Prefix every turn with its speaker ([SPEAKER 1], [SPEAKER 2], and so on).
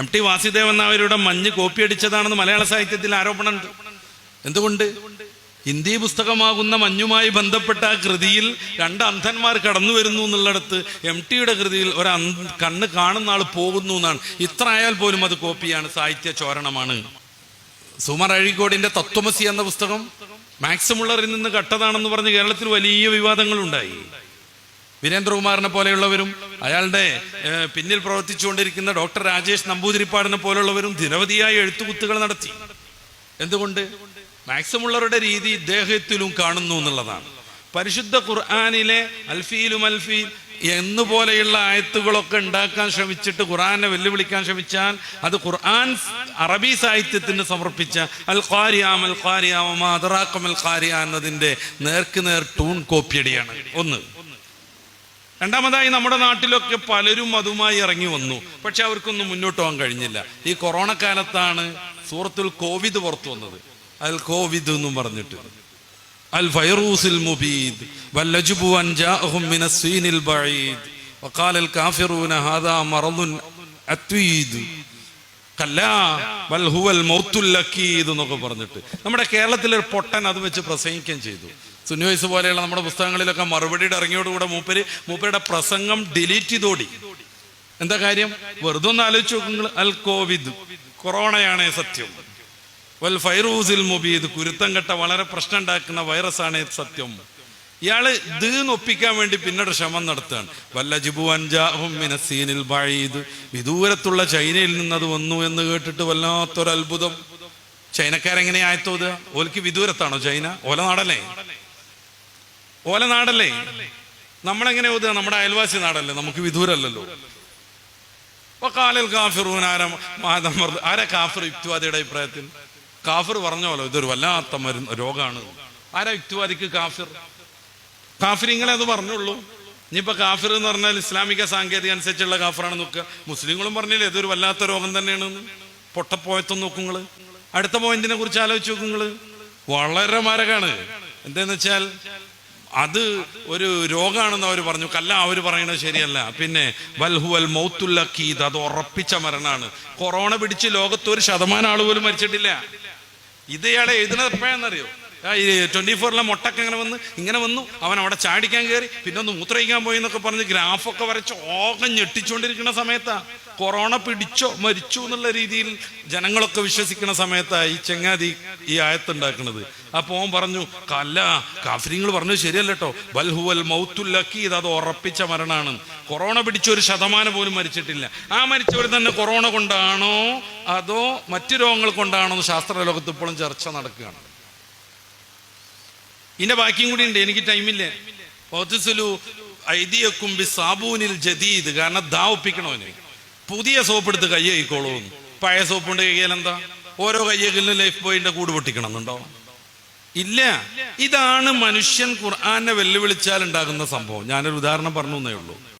[SPEAKER 1] M T Vasudevan നായരുടെ മഞ്ഞ് copy അടിച്ചതാണെന്ന് മലയാള സാഹിത്യത്തിൽ ആരോപണമുണ്ട് എന്തുകൊണ്ട്? ഹിന്ദി പുസ്തകമാകുന്ന മഞ്ഞുമായി ബന്ധപ്പെട്ട ആ കൃതിയിൽ രണ്ട് അന്ധന്മാർ കടന്നു വരുന്നു എന്നുള്ളിടത്ത് എം ടിയുടെ കൃതിയിൽ ഒരു കണ്ണ് കാണുന്ന ആൾ പോകുന്നു എന്നാണ്. ഇത്ര ആയാൽ പോലും അത് കോപ്പിയാണ്. സാഹിത്യ ചോരണമാണ്. സുമർ അഴീക്കോടിന്റെ തത്വമസി എന്ന പുസ്തകം മാക്സിമുള്ളറിൽ നിന്ന് കട്ടതാണെന്ന് പറഞ്ഞ് കേരളത്തിൽ വലിയ വിവാദങ്ങളുണ്ടായി. വീരേന്ദ്രകുമാറിനെ പോലെയുള്ളവരും അയാളുടെ പിന്നിൽ പ്രവർത്തിച്ചുകൊണ്ടിരിക്കുന്ന ഡോക്ടർ രാജേഷ് നമ്പൂതിരിപ്പാടിനെ പോലുള്ളവരും നിരവധിയായ എഴുത്തുകുത്തുകൾ നടത്തി. എന്തുകൊണ്ട്? മാക്സിമുള്ളവരുടെ രീതി ഇദ്ദേഹത്തിലും കാണുന്നു എന്നുള്ളതാണ്. പരിശുദ്ധ ഖുർആാനിലെ അൽഫീലും അൽഫീൽ എന്നുപോലെയുള്ള ആയത്തുകളൊക്കെ ഉണ്ടാക്കാൻ ശ്രമിച്ചിട്ട് ഖുർആനെ വെല്ലുവിളിക്കാൻ ശ്രമിച്ചാൽ അത് ഖുർആൻ അറബി സാഹിത്യത്തിന് സമർപ്പിച്ച അൽ ഖാരിയാം അൽ ഖാരിയാം അതറാക്കം അൽ ഖാരിയ നേർ ടൂൺ കോപ്പിയടിയാണ്. ഒന്ന് രണ്ടാമതായി നമ്മുടെ നാട്ടിലൊക്കെ പലരും അതുമായി ഇറങ്ങി വന്നു. പക്ഷെ അവർക്കൊന്നും മുന്നോട്ട് പോകാൻ കഴിഞ്ഞില്ല. ഈ കൊറോണ കാലത്താണ് സൂറത്തുൽ കോവിഡ് പുറത്തു വന്നത്. അൽ കോവിഡ് എന്നും പറഞ്ഞിട്ട്. അൽ ഫൈറൂസിൽ മുബീദ്. വല്ലജുബു അൻജാഹും ബഈദ്. വഖാലൽ കാഫിറൂന ഹാദാ അത്വീദ്. കല്ലാ ബൽ ഹുവൽ മൗത്തുൽ ലക്കീദ് എന്നൊക്കെ പറഞ്ഞിട്ട്. നമ്മുടെ കേരളത്തിലെ ഒരു പൊട്ടൻ അത് വെച്ച് പ്രസംഗിക്കുകയും ചെയ്തു. സുന്വയസ് പോലെയുള്ള നമ്മുടെ പുസ്തകങ്ങളിലൊക്കെ മറുപടിയുടെ ഇറങ്ങിയോടുകൂടെ മൂപ്പര് മൂപ്പരുടെ പ്രസംഗം ഡിലീറ്റ് ചെയ്തോടി. എന്താ കാര്യം? വെറുതെ ഒന്ന് ആലോചിച്ച് നോക്കുങ്ങൾ അൽ കോവിദ്. കൊറോണയാണ് സത്യം. വൽ ഫൈറൂസിൽ മുബീദ് കുരുത്തം കെട്ട വളരെ പ്രശ്നം ഉണ്ടാക്കുന്ന ആണ് സത്യം. ഇയാൾ ഇത് ഒപ്പിക്കാൻ വേണ്ടി പിന്നീട് ശ്രമം നടത്തുകയാണ്. വല്ല ജിബു അൻജാഹും ബഴീദ് വിദൂരത്തുള്ള ചൈനയിൽ നിന്ന് അത് വന്നു എന്ന് കേട്ടിട്ട് വല്ലാത്തൊരു അത്ഭുതം ചൈനക്കാരെങ്ങനെ ആയത്തോത് ഓൽക്ക് വിദൂരത്താണോ ചൈന? ഓല നാടല്ലേ? ഓല നാടല്ലേ? നമ്മളെങ്ങനെ ഓതുക? നമ്മുടെ അയൽവാസി നാടല്ലേ? നമുക്ക് വിദൂരല്ലല്ലോ. വക്കാലൽ കാഫിറൂൻ ആരാ കാഫിർ യുക്തിവാദിയുടെ അഭിപ്രായത്തിൽ? കാഫിർ പറഞ്ഞോലോ ഇതൊരു വല്ലാത്ത മരുന്ന് രോഗമാണ് ആരാ യുക്തിവാദിക്ക് കാഫിർ കാഫിർ ഇങ്ങനെ അത് പറഞ്ഞുള്ളൂ. ഇനിയിപ്പോൾ കാഫിർ എന്ന് പറഞ്ഞാൽ ഇസ്ലാമിക സാങ്കേതിക അനുസരിച്ചുള്ള കാഫറാണ് നോക്കുക. മുസ്ലിങ്ങളും പറഞ്ഞില്ലേ ഇതൊരു വല്ലാത്ത രോഗം തന്നെയാണ്. പൊട്ടപ്പോയത്വം നോക്കും നിങ്ങൾ അടുത്ത പോയിന്റിനെ കുറിച്ച് ആലോചിച്ച് നോക്കുങ്ങൾ വളരെ മാരകാണ്. എന്താന്ന് വെച്ചാൽ അത് ഒരു രോഗമാണെന്ന് അവർ പറഞ്ഞു. കല്ല അവർ പറയണത് ശരിയല്ല. പിന്നെ വൽഹുവൽ മൗത്തുല്ലക്കീത് അത് ഉറപ്പിച്ച മരണമാണ് കൊറോണ പിടിച്ച് ലോകത്ത് ഒരു ശതമാനം ആൾ പോലും മരിച്ചിട്ടില്ല. ഇത് ഇയാളെ എഴുതുന്നത് എപ്പോഴാണെന്നറിയോ? ഈ ട്വന്റി ഫോറിലെ മുട്ടൊക്കെ ഇങ്ങനെ വന്ന് ഇങ്ങനെ വന്നു. അവൻ അവിടെ ചാടിക്കാൻ കയറി പിന്നെ ഒന്ന് മൂത്രയിക്കാൻ പോയി എന്നൊക്കെ പറഞ്ഞ് ഗ്രാഫൊക്കെ വരച്ച് ഓകം ഞെട്ടിച്ചുകൊണ്ടിരിക്കുന്ന സമയത്താ. കൊറോണ പിടിച്ചോ മരിച്ചു എന്നുള്ള രീതിയിൽ ജനങ്ങളൊക്കെ വിശ്വസിക്കുന്ന സമയത്താ ഈ ചെങ്ങാതി ഈ ആയത്തുണ്ടാക്കുന്നത് അപ്പൊ ഓൻ പറഞ്ഞു കല്ല കാഫര്യങ്ങൾ പറഞ്ഞു ശരിയല്ലട്ടോ ബൽഹുവൽ മൗത്തുല്ലക്കി ഇത് അത് ഉറപ്പിച്ച മരണമാണ് കൊറോണ പിടിച്ച ഒരു ശതമാനം പോലും മരിച്ചിട്ടില്ല. ആ മരിച്ചവർ തന്നെ കൊറോണ കൊണ്ടാണോ അതോ മറ്റു രോഗങ്ങൾ കൊണ്ടാണോ എന്ന് ശാസ്ത്ര ലോകത്ത് ഇപ്പോഴും ചർച്ച നടക്കുകയാണ്. ഇതിന്റെ ബാക്കിയും കൂടി ഉണ്ട് എനിക്ക് ടൈമില്ലേ ഒത്തുസുലു ഐതിയക്കും ബി സാബൂനിൽ ജദീദ് കാരണം ദാ ഒപ്പിക്കണോന് പുതിയ സോപ്പ് എടുത്ത് കൈ പഴയ സോപ്പ് കൊണ്ട് കൈയാൽ എന്താ? ഓരോ കയ്യകലിനും ലൈഫ് ബോയിന്റെ കൂട് പൊട്ടിക്കണം എന്നുണ്ടോ ഇല്ല. ഇതാണ് മനുഷ്യൻ ഖുർആാനെ വെല്ലുവിളിച്ചാൽ ഉണ്ടാകുന്ന സംഭവം. ഞാനൊരു ഉദാഹരണം പറഞ്ഞു എന്നേ ഉള്ളൂ.